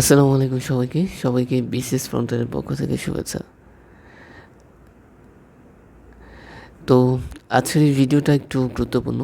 আসসালামু আলাইকুম সবাইকে। সবাইকে বিসিএস ফ্রন্টের পক্ষ থেকে শুভেচ্ছা। তো আজকের এই ভিডিওটা একটু গুরুত্বপূর্ণ।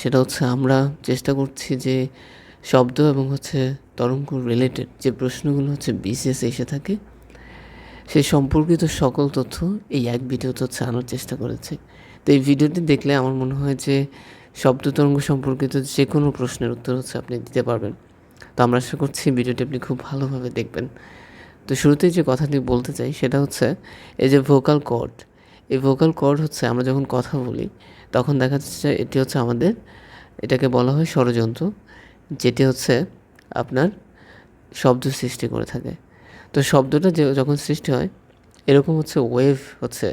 সেটা হচ্ছে আমরা চেষ্টা করছি যে শব্দ এবং হচ্ছে তরঙ্গ রিলেটেড যে প্রশ্নগুলো হচ্ছে বিসিএস এসে থাকে সেই সম্পর্কিত সকল তথ্য এই এক ভিডিওতে হচ্ছে আনার চেষ্টা করেছে। তো এই ভিডিওটি দেখলে আমার মনে হয় যে শব্দ তরঙ্গ সম্পর্কিত যে কোনো প্রশ্নের উত্তর হচ্ছে আপনি দিতে পারবেন। তো আমরা আশা করছি ভিডিওটি আপনি খুব ভালোভাবে দেখবেন। তো শুরুতেই যে কথাটি বলতে চাই সেটা হচ্ছে, এই যে ভোকাল কর্ড এই ভোকাল কর্ড হচ্ছে আমরা যখন কথা বলি, তখন দেখা যাচ্ছে এটি হচ্ছে আমাদের, এটাকে বলা হয় ষড়যন্ত্র, যেটি হচ্ছে আপনার শব্দ সৃষ্টি করে থাকে। তো শব্দটা যে যখন সৃষ্টি হয়, এরকম হচ্ছে ওয়েভ হচ্ছে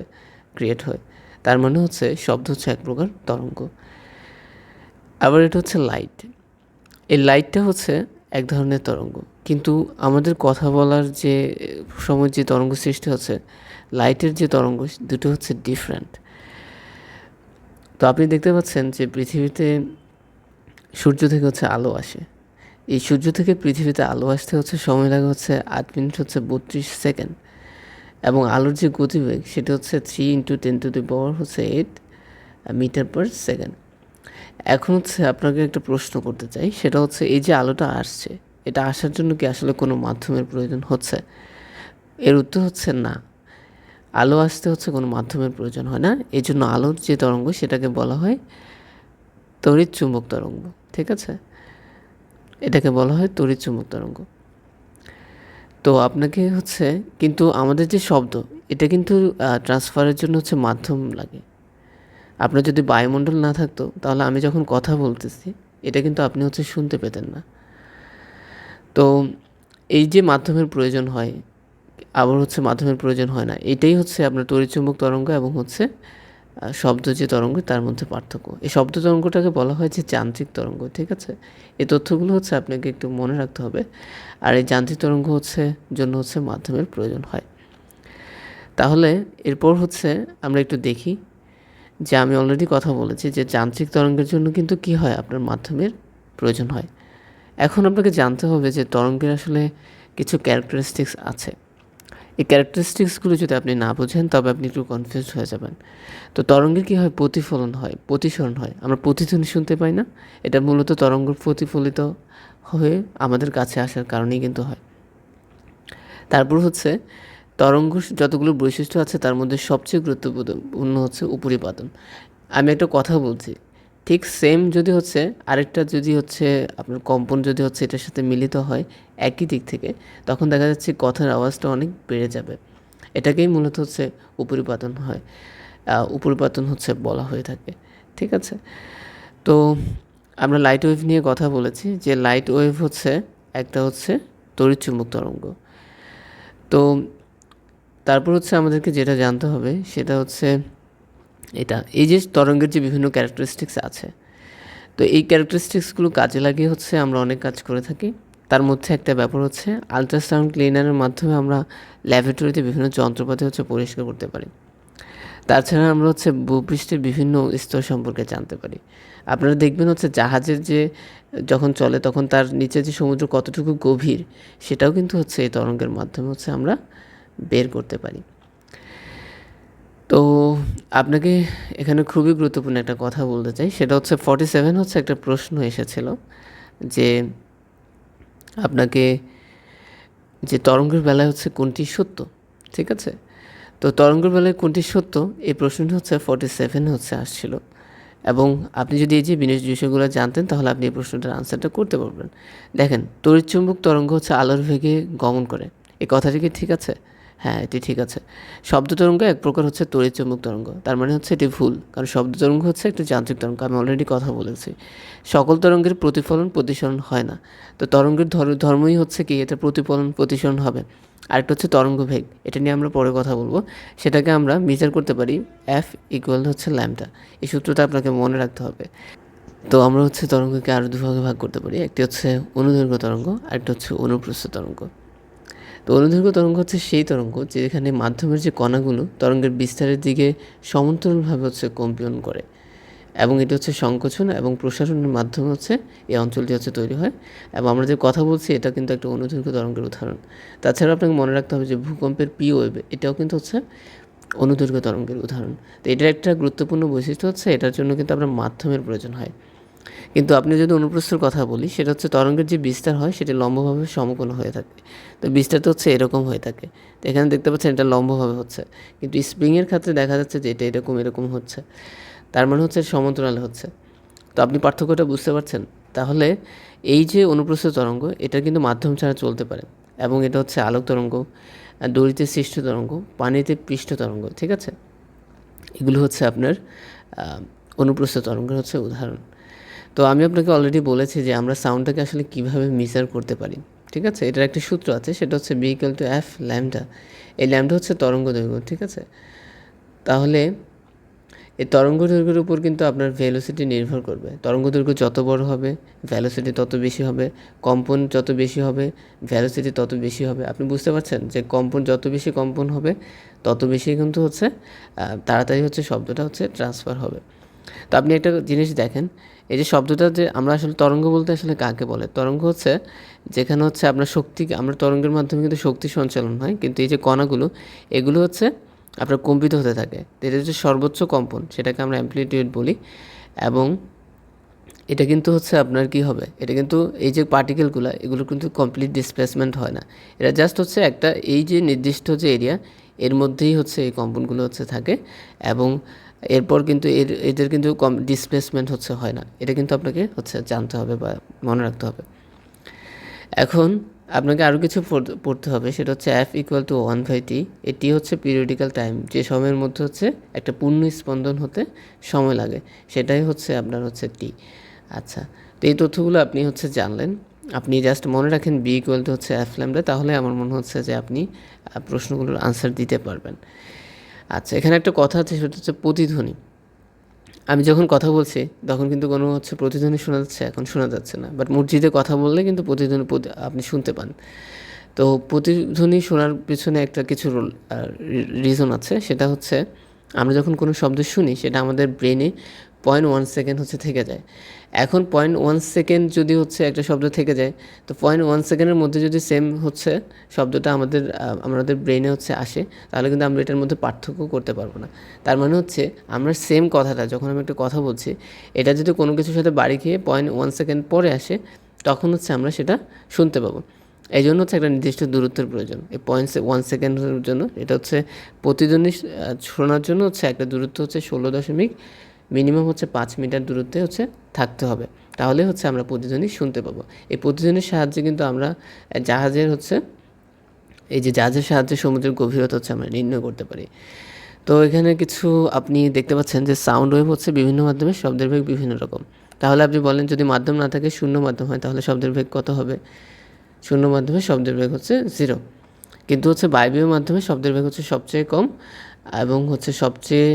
ক্রিয়েট হয়। তার মানে হচ্ছে শব্দ হচ্ছে এক প্রকার তরঙ্গ। আবার এটা হচ্ছে লাইট এই লাইটটা হচ্ছে এক ধরনের তরঙ্গ। কিন্তু আমাদের কথা বলার যে সময় যে তরঙ্গ সৃষ্টি হচ্ছে, লাইটের যে তরঙ্গ, দুটো হচ্ছে ডিফারেন্ট তো আপনি দেখতে পাচ্ছেন যে পৃথিবীতে সূর্য থেকে হচ্ছে আলো আসে। এই সূর্য থেকে পৃথিবীতে আলো আসতে হচ্ছে, সময় লাগে হচ্ছে আট মিনিট হচ্ছে বত্রিশ সেকেন্ড। এবং আলোর যে গতিবেগ, সেটা হচ্ছে three into ten to the power হচ্ছে এইট মিটার পার সেকেন্ড এখন হচ্ছে আপনাকে একটা প্রশ্ন করতে চাই, সেটা হচ্ছে এই যে আলোটা আসছে, এটা আসার জন্য কি আসলে কোনো মাধ্যমের প্রয়োজন হচ্ছে? এর উত্তর হচ্ছে না। আলো আসতে হচ্ছে কোনো মাধ্যমের প্রয়োজন হয় না, এই জন্য আলোর যে তরঙ্গ সেটাকে বলা হয় তড়িৎ চুম্বক তরঙ্গ, ঠিক আছে? এটাকে বলা হয় তড়িৎ চুম্বক তরঙ্গ। তো আপনাকে হচ্ছে, কিন্তু আমাদের যে শব্দ, এটা কিন্তু ট্রান্সফারের জন্য হচ্ছে মাধ্যম লাগে। আপনার যদি বায়ুমণ্ডল না থাকতো, তাহলে আমি যখন কথা বলতেছি, এটা কিন্তু আপনি হচ্ছে শুনতে পেতেন না। তো এই যে মাধ্যমের প্রয়োজন হয়, আবার হচ্ছে মাধ্যমের প্রয়োজন হয় না, এটাই হচ্ছে আপনার তড়িৎচুম্বক তরঙ্গ এবং হচ্ছে শব্দ যে তরঙ্গ, তার মধ্যে পার্থক্য। এই শব্দ তরঙ্গটাকে বলা হয় যে যান্ত্রিক তরঙ্গ, ঠিক আছে? এই তথ্যগুলো হচ্ছে আপনাকে একটু মনে রাখতে হবে। আর এই যান্ত্রিক তরঙ্গ হচ্ছে, জন্য হচ্ছে মাধ্যমের প্রয়োজন হয়। তাহলে এরপর হচ্ছে আমরা একটু দেখি যে আমি অলরেডি কথা বলেছি যে যান্ত্রিক তরঙ্গের জন্য কিন্তু কি হয়? আপনার মাধ্যমের প্রয়োজন হয়। এখন আপনাকে জানতে হবে যে তরঙ্গের আসলে কিছু ক্যারেক্টারিস্টিক্স আছে। এই ক্যারেক্টারিস্টিক্সগুলো যদি আপনি না বোঝেন, তবে আপনি একটু কনফিউজ হয়ে যাবেন। তো তরঙ্গের কী হয়? প্রতিফলন হয়, প্রতিসরণ হয়। আমরা প্রতিধ্বনি শুনতে পাই না। এটা মূলত তরঙ্গ প্রতিফলিত হয়ে আমাদের কাছে আসার কারণেই কিন্তু হয়। তারপর হচ্ছে তরঙ্গ যতগুলো বৈশিষ্ট্য আছে, তার মধ্যে সবচেয়ে গুরুত্বপূর্ণ হচ্ছে উপরিপাতন আমি একটা কথা বলছি, ঠিক সেম যদি হচ্ছে, আরেকটা যদি হচ্ছে, আপনার কম্পন যদি হচ্ছে, এটার সাথে মিলিত হয় একই দিক থেকে, তখন দেখা যাচ্ছে কথার আওয়াজটা অনেক বেড়ে যাবে। এটাকেই মূলত হচ্ছে উপরিপাতন হয় উপরিপাতন হচ্ছে বলা হয়ে থাকে, ঠিক আছে? তো আমরা লাইট ওয়েভ নিয়ে কথা বলেছি, যে লাইট ওয়েভ হচ্ছে একটা হচ্ছে তড়িৎচুম্বক তরঙ্গ। তো তারপর হচ্ছে আমাদেরকে যেটা জানতে হবে, সেটা হচ্ছে এটা, এই যে তরঙ্গের যে বিভিন্ন ক্যারেক্টারিস্টিক্স আছে, তো এই ক্যারেক্টারিস্টিক্সগুলো কাজে লাগিয়ে হচ্ছে আমরা অনেক কাজ করে থাকি। তার মধ্যে একটা ব্যাপার হচ্ছে আলট্রাসাউন্ড ক্লিনারের মাধ্যমে আমরা ল্যাবরেটরিতে বিভিন্ন যন্ত্রপাতি হচ্ছে পরিষ্কার করতে পারি। তাছাড়া আমরা হচ্ছে ভূপৃষ্ঠের বিভিন্ন স্তর সম্পর্কে জানতে পারি। আপনারা দেখবেন হচ্ছে জাহাজের যে, যখন চলে তখন তার নিচে যে সমুদ্র কতটুকু গভীর, সেটাও কিন্তু হচ্ছে এই তরঙ্গের মাধ্যমে হচ্ছে আমরা বের করতে পারি। তো আপনাকে এখানে খুবই গুরুত্বপূর্ণ একটা কথা বলতে চাই, সেটা হচ্ছে ফর্টি সেভেন হচ্ছে একটা প্রশ্ন এসেছিল যে আপনাকে যে তরঙ্গের বেলায় হচ্ছে কোনটি সত্য, ঠিক আছে? তো তরঙ্গের বেলায় কোনটি সত্য, এই প্রশ্নটি হচ্ছে ফর্টি সেভেন হচ্ছে আসছিল। এবং আপনি যদি এই যে বিশেষ বিষয়গুলো জানতেন, তাহলে আপনি এই প্রশ্নটার আনসারটা করতে পারবেন। দেখেন তড়িৎচুম্বক তরঙ্গ হচ্ছে আলোর ভেগে গমন করে। এই কথাটি কি ঠিক আছে? হ্যাঁ এটি ঠিক আছে। শব্দ তরঙ্গ এক প্রকার হচ্ছে তড়িৎচুম্বক তরঙ্গ। তার মানে হচ্ছে এটি ভুল, কারণ শব্দ তরঙ্গ হচ্ছে একটি যান্ত্রিক তরঙ্গ আমি অলরেডি কথা বলেছি। সকল তরঙ্গের প্রতিফলন প্রতিসরণ হয় না। তো তরঙ্গের ধর- ধর্মই হচ্ছে কি এটা প্রতিফলন প্রতিসরণ হবে। আরেকটা হচ্ছে তরঙ্গ ভেগ এটা নিয়ে আমরা পরে কথা বলব। সেটাকে আমরা মেজার করতে পারি এফ ইকুয়াল হচ্ছে ল্যামটা এই সূত্রটা আপনাকে মনে রাখতে হবে। তো আমরা হচ্ছে তরঙ্গকে আরও দুভাগে ভাগ করতে পারি, একটি হচ্ছে অনুদৈর্ঘ্য তরঙ্গ, আরেকটা হচ্ছে অনুপ্রস্থ তরঙ্গ। তো অনুদৈর্ঘ্য তরঙ্গ হচ্ছে সেই তরঙ্গ যেখানে মাধ্যমের যে কণাগুলো, তরঙ্গের বিস্তারের দিকে সমান্তরালভাবে হচ্ছে কম্পিয়ন করে। এবং এটি হচ্ছে সংকোচন এবং প্রসারণের মাধ্যমে হচ্ছে এই অঞ্চলটি হচ্ছে তৈরি হয়। এবং আমরা যে কথা বলছি, এটা কিন্তু একটা অনুদৈর্ঘ্য তরঙ্গের উদাহরণ। তাছাড়া আপনাকে মনে রাখতে হবে যে ভূকম্পের পি ওয়েভ এটাও কিন্তু হচ্ছে অনুদৈর্ঘ্য তরঙ্গের উদাহরণ। তো এটার একটা গুরুত্বপূর্ণ বৈশিষ্ট্য হচ্ছে, এটার জন্য কিন্তু আপনার মাধ্যমের প্রয়োজন হয়। কিন্তু আপনি যদি অনুপ্রস্থর কথা বলি, সেটা হচ্ছে তরঙ্গের যে বিস্তার হয়, সেটা লম্বভাবে সমকোণ হয়ে থাকে। তো বিস্তারটা হচ্ছে এরকম হয়ে থাকে। তো এখানে দেখতে পাচ্ছেন এটা লম্বভাবে হচ্ছে। কিন্তু স্প্রিংয়ের ক্ষেত্রে দেখা যাচ্ছে যে এটা এরকম এরকম হচ্ছে। তার মানে হচ্ছে সমান্তরালে হচ্ছে। তো আপনি পার্থক্যটা বুঝতে পারছেন? তাহলে এই যে অনুপ্রস্থ তরঙ্গ, এটা কিন্তু মাধ্যম ছাড়া চলতে পারে। এবং এটা হচ্ছে আলোক তরঙ্গ, দড়িতে সৃষ্ট তরঙ্গ, পানিতে পৃষ্ঠ তরঙ্গ, ঠিক আছে? এগুলো হচ্ছে আপনার অনুপ্রস্থ তরঙ্গের হচ্ছে উদাহরণ। তো আমি আপনাকে অলরেডি বলেছি যে আমরা সাউন্ডটাকে আসলে কীভাবে মিজার করতে পারি, ঠিক আছে? এটার একটা সূত্র আছে, সেটা হচ্ছে v equal to F lambda এই ল্যামডা হচ্ছে তরঙ্গ দৈর্ঘ্য, ঠিক আছে? তাহলে এই তরঙ্গ দৈর্ঘ্যের উপর কিন্তু আপনার ভ্যালোসিটি নির্ভর করবে। তরঙ্গ দৈর্ঘ্য যত বড় হবে ভ্যালোসিটি তত বেশি হবে কম্পন যত বেশি হবে ভ্যালোসিটি তত বেশি হবে। আপনি বুঝতে পারছেন যে কম্পন যত বেশি কম্পন হবে, তত বেশি কিন্তু হচ্ছে তাড়াতাড়ি হচ্ছে শব্দটা হচ্ছে ট্রান্সফার হবে। তো আপনি একটা জিনিস দেখেন, এই যে শব্দটা যে আমরা আসলে তরঙ্গ বলতে আসলে কাকে বলে? তরঙ্গ হচ্ছে যেখানে হচ্ছে আপনার শক্তি, আমরা তরঙ্গের মাধ্যমে কিন্তু শক্তি সঞ্চালন হয়, কিন্তু এই যে কণাগুলো, এগুলো হচ্ছে আপনার কম্পিত হতে থাকে। এটা হচ্ছে সর্বোচ্চ কম্পন, সেটাকে আমরা অ্যাম্প্লিটিউড বলি। এবং এটা কিন্তু হচ্ছে আপনার কি হবে? এটা কিন্তু এই যে পার্টিকেলগুলো এগুলো কিন্তু কমপ্লিট ডিসপ্লেসমেন্ট হয় না। এটা জাস্ট হচ্ছে একটা এই যে নির্দিষ্ট যে এরিয়া, এর মধ্যেই হচ্ছে এই কম্পনগুলো হচ্ছে থাকে। এবং এরপর কিন্তু এর, এদের কিন্তু কম ডিসপ্লেসমেন্ট হচ্ছে, হয় না। এটা কিন্তু আপনাকে হচ্ছে জানতে হবে বা মনে রাখতে হবে। এখন আপনাকে আরও কিছু পড়তে হবে, সেটা হচ্ছে F equal to one by T এটি হচ্ছে পিরিয়ডিক্যাল টাইম যে সময়ের মধ্যে হচ্ছে একটা পূর্ণ স্পন্দন হতে সময় লাগে। সেটাই হচ্ছে আপনার হচ্ছে টি আচ্ছা তো এই তথ্যগুলো আপনি হচ্ছে জানলেন। আপনি জাস্ট মনে রাখেন বি ইকুয়াল টু হচ্ছে এফ ল্যামডা তাহলে আমার মনে হচ্ছে যে আপনি প্রশ্নগুলোর আনসার দিতে পারবেন। আচ্ছা এখানে একটা কথা আছে, সেটা হচ্ছে প্রতিধ্বনি। আমি যখন কথা বলছি, তখন কিন্তু কোনো হচ্ছে প্রতিধ্বনি শোনা যাচ্ছে, এখন শোনা যাচ্ছে না। বাট মসজিদে কথা বললে কিন্তু প্রতিধ্বনি আপনি শুনতে পান। তো প্রতিধ্বনি শোনার পিছনে একটা কিছু রোল রিজন আছে, সেটা হচ্ছে আমরা যখন কোনো শব্দ শুনি, সেটা আমাদের ব্রেনে পয়েন্ট ওয়ান সেকেন্ড হচ্ছে থেকে যায়। এখন পয়েন্ট ওয়ান সেকেন্ড যদি হচ্ছে একটা শব্দ থেকে যায়, তো পয়েন্ট ওয়ান সেকেন্ডের মধ্যে যদি সেম হচ্ছে, শব্দটা আমাদের আমাদের ব্রেনে হচ্ছে আসে, তাহলে কিন্তু আমরা এটার মধ্যে পার্থক্য করতে পারব না। তার মানে হচ্ছে, আমরা সেম কথাটা, যখন আমি একটা কথা বলছি, এটা যদি কোনো কিছুর সাথে বাড়ি খেয়ে পয়েন্ট ওয়ান সেকেন্ড পরে আসে, তখন হচ্ছে আমরা সেটা শুনতে পাবো। এই জন্য হচ্ছে একটা নির্দিষ্ট দূরত্বের প্রয়োজন। এই পয়েন্ট ওয়ান সেকেন্ডের জন্য, এটা হচ্ছে প্রতিদ্বন্দ্বী শোনার জন্য হচ্ছে একটা দূরত্ব হচ্ছে ষোলো দশমিক মিনিমাম হচ্ছে পাঁচ মিটার দূরত্বে হচ্ছে থাকতে হবে। তাহলে হচ্ছে আমরা প্রতিধ্বনি শুনতে পাবো। এই প্রতিধ্বনির সাহায্যে কিন্তু আমরা জাহাজের হচ্ছে, এই যে জাহাজের সাহায্যে সমুদ্রের গভীরতা হচ্ছে আমরা নির্ণয় করতে পারি। তো এখানে কিছু আপনি দেখতে পাচ্ছেন যে সাউন্ড ওয়েভ হচ্ছে বিভিন্ন মাধ্যমে, শব্দের বেগ বিভিন্ন রকম। তাহলে আপনি বলেন যদি মাধ্যম না থাকে, শূন্য মাধ্যম হয়, তাহলে শব্দের বেগ কত হবে? শূন্য মাধ্যমে শব্দের বেগ হচ্ছে জিরো কিন্তু হচ্ছে বায়বীয় মাধ্যমে শব্দের বেগ হচ্ছে সবচেয়ে কম এবং হচ্ছে সবচেয়ে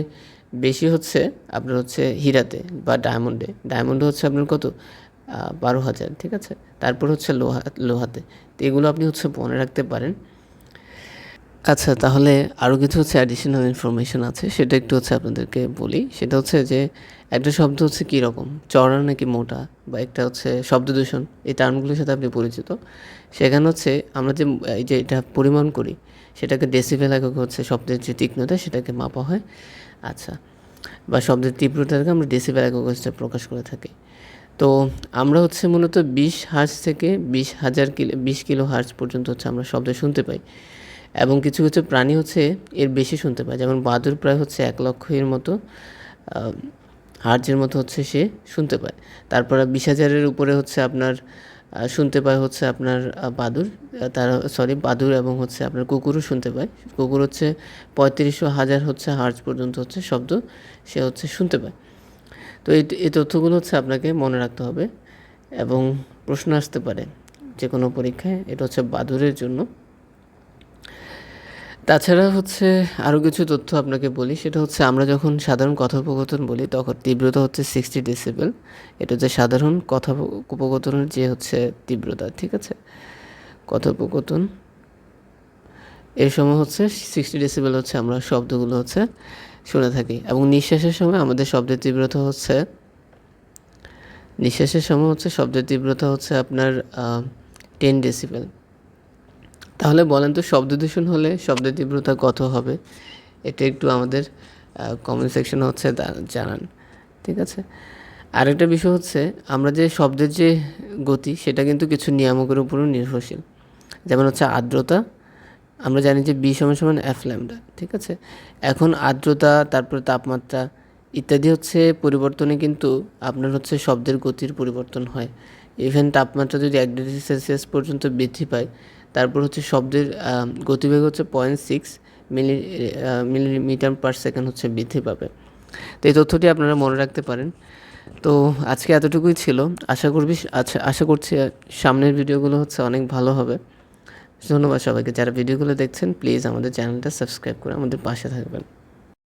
বেশি হচ্ছে আপনার হচ্ছে হীরাতে বা ডায়মন্ডে। ডায়মন্ডে হচ্ছে আপনার কত? বারো হাজার, ঠিক আছে? তারপর হচ্ছে লোহা, লোহাতে। তো এগুলো আপনি হচ্ছে মনে রাখতে পারেন। আচ্ছা তাহলে আরও কিছু হচ্ছে অ্যাডিশনাল ইনফরমেশন আছে, সেটা একটু হচ্ছে আপনাদেরকে বলি। সেটা হচ্ছে যে, একটা শব্দ হচ্ছে কীরকম চড়া নাকি মোটা? বা একটা হচ্ছে শব্দ দূষণ? এই টার্মগুলোর সাথে আপনি পরিচিত। সেখানে হচ্ছে আমরা যে, এই যে এটা পরিমাণ করি, সেটাকে ডেসিভেল একক হচ্ছে শব্দের যে তীক্ষ্ণতা, সেটাকে মাপা হয়। আচ্ছা। বা শব্দের তীব্রতাকে আমরা ডেসিবেল একক প্রকাশ করে থাকি। তো আমরা হচ্ছে মূলত বিশ হার্জ থেকে বিশ হাজার কিলো, বিশ কিলো হার্জ পর্যন্ত হচ্ছে আমরা শব্দ শুনতে পাই। এবং কিছু কিছু প্রাণী হচ্ছে এর বেশি শুনতে পায়। যেমন বাদুর প্রায় হচ্ছে এক লক্ষের মতো হার্জের মতো হচ্ছে সে শুনতে পায়। তারপরে বিশ হাজারের উপরে হচ্ছে আপনার শুনতে পায় হচ্ছে আপনার বাদুর তারা সরি বাদুর এবং হচ্ছে আপনার কুকুরও শুনতে পায়। কুকুর হচ্ছে পঁয়ত্রিশশো হাজার হচ্ছে হার্জ পর্যন্ত হচ্ছে শব্দ সে হচ্ছে শুনতে পায়। তো এই এই তথ্যগুলো হচ্ছে আপনাকে মনে রাখতে হবে এবং প্রশ্ন আসতে পারে যে কোনো পরীক্ষায়। এটা হচ্ছে বাদুরের জন্য। তাছাড়া হচ্ছে আরও কিছু তথ্য আপনাকে বলি, সেটা হচ্ছে আমরা যখন সাধারণ কথোপকথন বলি, তখন তীব্রতা হচ্ছে সিক্সটি ডেসিবেল এটা হচ্ছে সাধারণ কথোপকথনের যে হচ্ছে তীব্রতা, ঠিক আছে? কথোপকথন। এর সময় হচ্ছে সিক্সটি ডেসিবেল হচ্ছে আমরা শব্দগুলো হচ্ছে শুনে থাকি। এবং নিঃশ্বাসের সময় আমাদের শব্দের তীব্রতা হচ্ছে, নিঃশ্বাসের সময় হচ্ছে শব্দের তীব্রতা হচ্ছে আপনার টেন ডেসিবেল তাহলে বলেন তো শব্দ দূষণ হলে শব্দের তীব্রতা কত হবে? এটা একটু আমাদের কমেন্ট সেকশন হচ্ছে জানান। ঠিক আছে? আরেকটা বিষয় হচ্ছে, আমরা যে শব্দের যে গতি, সেটা কিন্তু কিছু নিয়ামকের উপরও নির্ভরশীল। যেমন হচ্ছে আর্দ্রতা, আমরা জানি যে বি সমান সমান এফ ঠিক আছে? এখন আর্দ্রতা, তারপরে তাপমাত্রা ইত্যাদি হচ্ছে পরিবর্তনে কিন্তু আপনার হচ্ছে শব্দের গতির পরিবর্তন হয়। ইভেন তাপমাত্রা যদি এক ডিগ্রি সেলসিয়াস পর্যন্ত বৃদ্ধি পায় তারপর হচ্ছে শব্দের গতিবেগ হচ্ছে point six milli millimetre per second হচ্ছে বৃদ্ধি পাবে। তো এই তথ্যটি আপনারা মনে রাখতে পারেন। তো আজকে এতটুকুই ছিল। আশা করবি আচ্ছা আশা করছি সামনের ভিডিওগুলো হচ্ছে অনেক ভালো হবে। ধন্যবাদ সবাইকে। যারা ভিডিওগুলো দেখছেন প্লিজ আমাদের চ্যানেলটা সাবস্ক্রাইব করে আমাদের পাশে থাকবেন।